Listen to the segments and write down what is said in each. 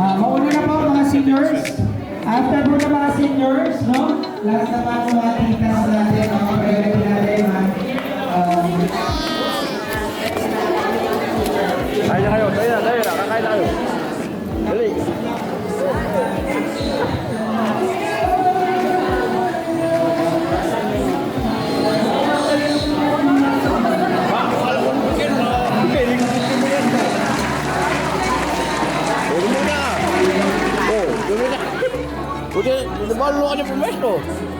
Uh, mauna na po mga seniors. After po ng mga seniors, no? Lahat naman po ating itas natin, ang mga priority natin, mga Tayo um, na kayo, tayo na, tayo na, kakain na kayo. A lot of information.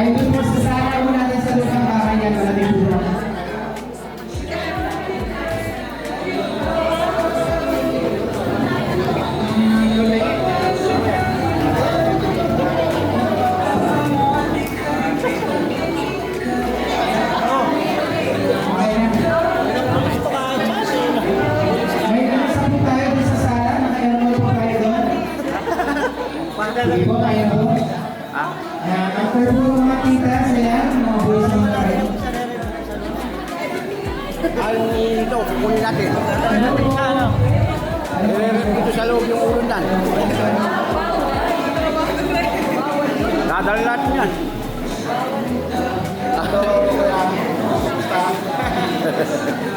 Ay, doon po sa sana po natin sa lupang kakayan. Maraming po. Hindi po, kaya po. Para po makita sila, mga boys ng mga tayo. Ang eh, sa loob yung ulundan. Dadala natin yan. Ito,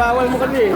Binabawal mo kami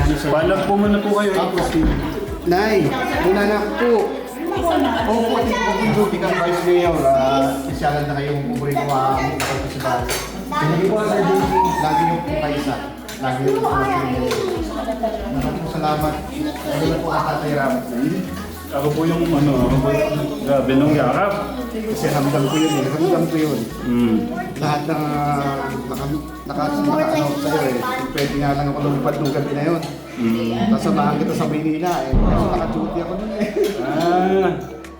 Balag po muna po kayo. Nay, muna na po. Opo, kung duty kang vice mayor. Uh, Isyalan na kayong pumuri ko ang sa Hindi po sa duty, lagi yung kaisa. Lagi yung pumuri Maraming salamat. Ano na po ang tatay Ram? Ako po yung ano, ako po yung grabe nung yakap. Kasi ramdam ko yun eh. Ramdam ko yun. Hmm. Lahat ng uh, naka, naka, naka, ano, sa'yo eh. Pwede nga lang ako lumipad nung gabi na yun. Hmm. Tapos samahan kita sa Maynila eh. Kasi naka-duty ako nun eh. Ah,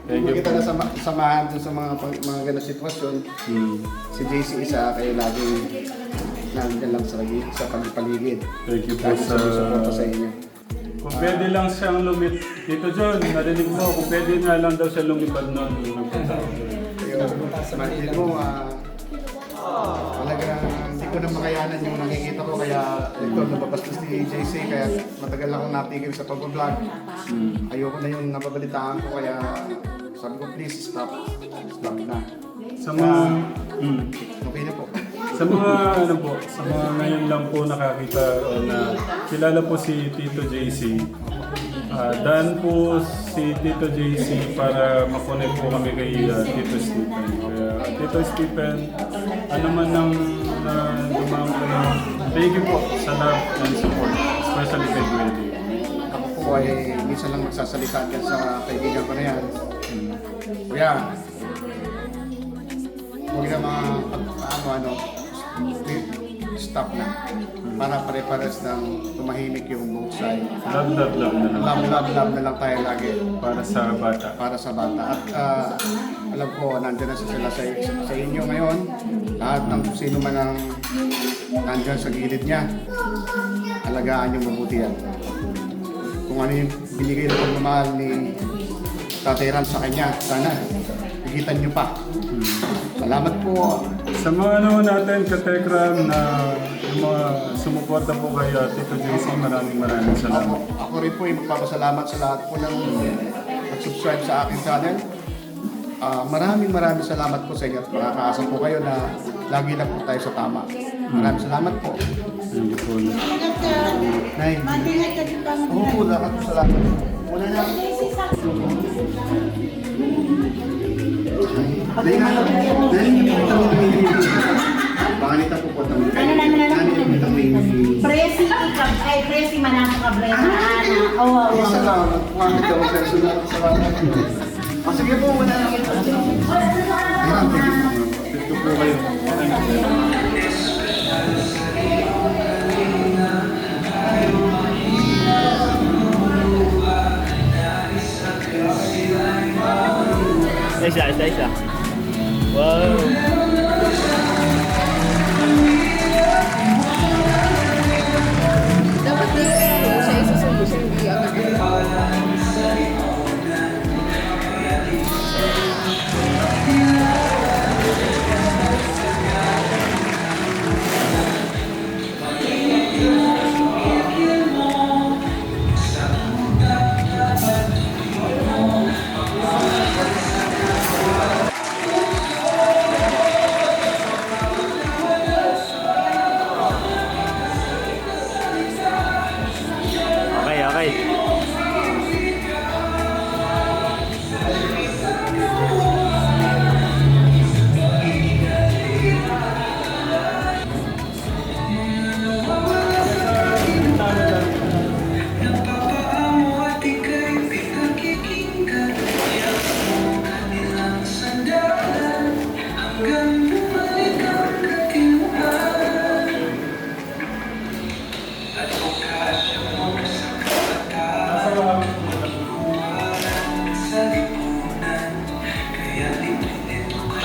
thank you kita po. nasama, samahan dun sa mga mga ganang sitwasyon. Hmm. Si JC isa kayo laging nandiyan lang sa, lagi- sa paligid. Thank you po Lagi sa... sumusuporta sa inyo. Kung pwede lang siyang lumit... Tito John, narinig mo, kung pwede nga lang daw siya lumipad noon nung nagpunta ako doon. Kaya, imagine mo, ah, hindi ko na makayanan yung nakikita ko kaya ito nababastos ni JC kaya matagal akong natigil sa pag-vlog. Hmm. Ayoko na yung napabalitaan ko kaya sabi ko please stop. Stop na. Sa mga... Hmm. Okay na po. Sa mga ano po, sa mga ngayon lang po nakakita o na kilala po si Tito JC. Ah, daan po si Tito JC para makonect po kami kay ah, Tito Stephen. Kaya Tito Stephen, ano man nang uh, dumang kayo, thank you po sa love and support, especially kay Kuya Leo. Ako po ay minsan lang magsasalita dyan sa kaibigan ko na yan. Kuya, huwag na mga ano, ano, stop na. Para pare-pares ng tumahimik yung both side. Love, love, love na lang Love, love, love na lang tayo lagi para sa bata. para sa bata. At ah, alam ko, nandiyan na sila sa, sa inyo ngayon. Lahat ng sino man ang nandiyan sa gilid niya, alagaan yung mabuti yan. Kung ano yung binigay na pagmamahal ni Tatay Ram sa kanya, sana ikitan niyo pa. Salamat po. Sa mga ano natin, katekram na yung mga sumuporta po kay Tito JC, maraming maraming Ako, salamat. ako rin po ay magpapasalamat sa lahat po ng nag-subscribe sa aking channel. Ah, maraming maraming salamat po sa inyo at makakaasa po kayo na lagi lang po tayo sa tama. Maraming salamat po. Thank you po. Nay, Oo po, lahat po salamat. Wala na. Nay, na. Nay, Pangalita po po. Ano, Ano, ano, ano, ano, Presi ikab, ay presi manang kabrena ana. Oo, oo. Salamat. Pangalita daw personal. Salamat. Ah, sige po, wala na. Ayan, thank you. Dito po kayo. Isa, isa, isa. Wow.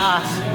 Ah.